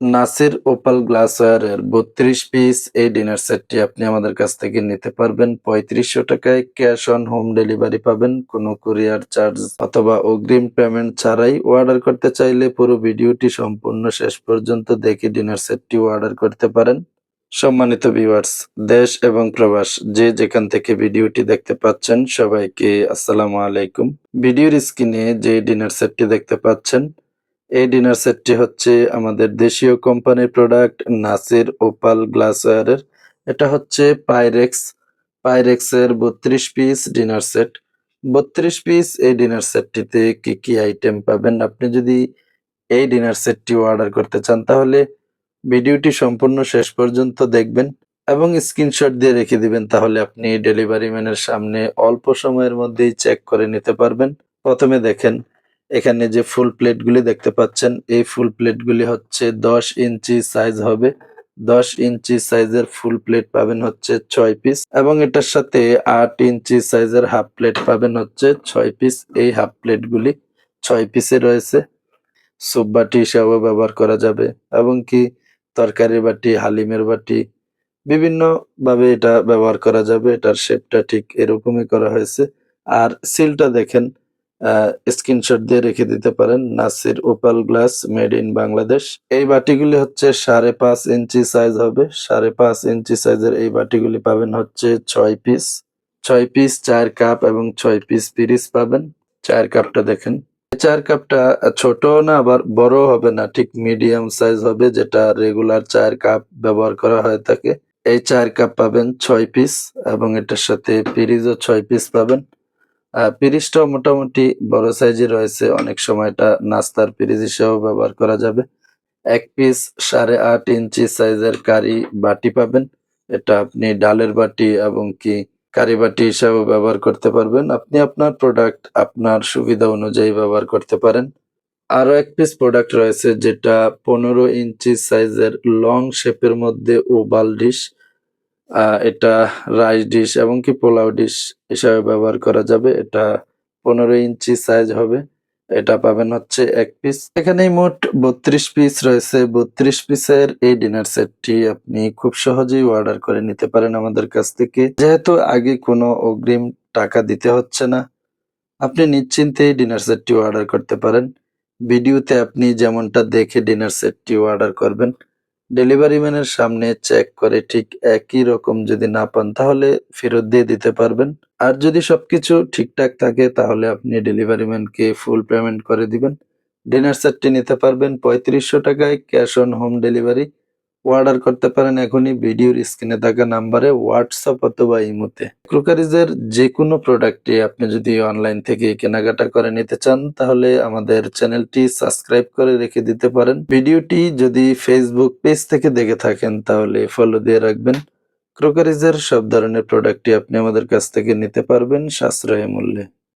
Nasir opal গ্লাসওয়্যারের বত্রিশ piece এই dinner সেটটি আপনি আমাদের কাছ থেকে নিতে পারবেন। পঁয়ত্রিশশো টাকায় ক্যাশ অন হোম ডেলিভারি পাবেন। কোনো কুরিয়ার চার্জ অথবা অগ্রিম পেমেন্ট ছাড়াই অর্ডার করতে চাইলে পুরো ভিডিওটি সম্পূর্ণ শেষ পর্যন্ত দেখে ডিনার সেটটি অর্ডার করতে পারেন। সম্মানিত ভিউয়ার্স, দেশ এবং প্রবাস, যে যেখান থেকে ভিডিওটি দেখতে পাচ্ছেন সবাইকে আসসালামু আলাইকুম। ভিডিওর স্ক্রিনে যে ডিনার সেটটি দেখতে পাচ্ছেন এই ডিনার সেটটি হচ্ছে আমাদের দেশীয় কোম্পানির প্রোডাক্ট নাসির ওপাল গ্লাসওয়্যারের এটা হচ্ছে পাইরেক্স, পাইরেক্সের বত্রিশ পিস ডিনার সেট। বত্রিশ পিস এই ডিনার সেটটিতে কি কি আইটেম পাবেন? আপনি যদি এই ডিনার সেটটি অর্ডার করতে চান, তাহলে ভিডিওটি সম্পূর্ণ শেষ পর্যন্ত দেখবেন এবং স্ক্রিনশট দিয়ে রেখে দিবেন, তাহলে আপনি ডেলিভারি ম্যানের সামনে অল্প সময়ের মধ্যেই চেক করে নিতে পারবেন। প্রথমে দেখেন এখানে যে ফুল প্লেটগুলি দেখতে পাচ্ছেন, এই ফুল প্লেটগুলি হচ্ছে দশ ইঞ্চি সাইজ হবে। দশ ইঞ্চি সাইজের ফুল প্লেট পাবেন হচ্ছে ছয় পিস এবং এটার সাথে আট ইঞ্চি সাইজের হাফ প্লেট পাবেন হচ্ছে ছয় পিস। এই হাফ প্লেটগুলি ছয় পিসে রয়েছে। স্যুপ বাটি হিসাবেও ব্যবহার করা যাবে এবং কি তরকারি বাটি, হালিমের বাটি বিভিন্ন ভাবে এটা ব্যবহার করা যাবে। এটার শেপটা ঠিক এরকমই করা হয়েছে। আর সিলটা দেখেন স্ক্রিনশট দিয়ে রেখে দিতে পারেন। Nasir opal glass made in Bangladesh. এই বাটিগুলি হচ্ছে সাড়ে পাঁচ ইঞ্চি সাইজ হবে। সাড়ে পাঁচ ইঞ্চি সাইজের এই বাটিগুলি পাবেন হচ্ছে ছয় পিস ছয় পিস চার কাপ এবং ছয় পিস পিরিস পাবেন। চার কাপটা দেখেন। চার কাপটা ছোট না, আবার বড় হবে না। ঠিক মিডিয়াম সাইজ হবে, যেটা রেগুলার চার কাপ ব্যবহার করা হয়ে থাকে। এই চার কাপ পাবেন ছয় পিস এবং এটার সাথে পিরিজও ছয় পিস পাবেন। আহ, পিরিজটাও মোটামুটি বড় সাইজে রয়েছে। অনেক সময় এটা নাস্তার পিরিজ হিসেবেও ব্যবহার করা যাবে। এক পিস সাড়ে আট ইঞ্চি সাইজের কারি বাটি পাবেন। এটা আপনি ডালের বাটি এবং কি কারি বাটি হিসাবেও ব্যবহার করতে পারবেন। আপনি আপনার প্রোডাক্ট আপনার সুবিধা অনুযায়ী ব্যবহার করতে পারেন। আরও এক পিস প্রোডাক্ট রয়েছে যেটা পনেরো ইঞ্চি সাইজের লং শেপের মধ্যে ওভাল ডিশ এটা রাইস ডিশ এবং কি পোলাও ডিশ হিসাবে ব্যবহার করা যাবে। এটা পনেরো ইঞ্চি সাইজ হবে। এটা পাবেন হচ্ছে এক পিস এখানে মোট বত্রিশ পিস রয়েছে। বত্রিশ পিসের এই ডিনার সেটটি আপনি খুব সহজেই অর্ডার করে নিতে পারেন আমাদের কাছ থেকে। যেহেতু আগে কোনো অগ্রিম টাকা দিতে হচ্ছে না, আপনি নিশ্চিন্তে এই ডিনার সেটটি অর্ডার করতে পারেন। ভিডিওতে আপনি যেমনটা দেখে ডিনার সেটটি অর্ডার করবেন ডেলিভারি ম্যানের সামনে চেক করে ঠিক একই রকম যদি না পান, তাহলে ফেরত দিয়ে দিতে পারবেন। আর যদি সবকিছু ঠিকঠাক থাকে, তাহলে আপনি ডেলিভারি ম্যানকে ফুল পেমেন্ট করে দিবেন। ডিনার সেটটি নিতে পারবেন পঁয়ত্রিশশো টাকায় cash on home delivery. Order করতে পারেন এখনই ভিডিওর স্ক্রিনে থাকা নাম্বারে হোয়াটসঅ্যাপ অথবা ইমোতে। ক্রোকারিজের যে কোনো প্রোডাক্টে আপনি যদি অনলাইন থেকে কেনাকাটা করে নিতে চান, তাহলে আমাদের চ্যানেলটি সাবস্ক্রাইব করে রেখে দিতে পারেন। ভিডিওটি যদি ফেসবুক পেজ থেকে দেখে থাকেন, তাহলে ফলো দিয়ে রাখবেন। ক্রোকারিজের সব ধরনের প্রোডাক্টই আপনি আমাদের কাছ থেকে নিতে পারবেন সাশ্রয় মূল্যে।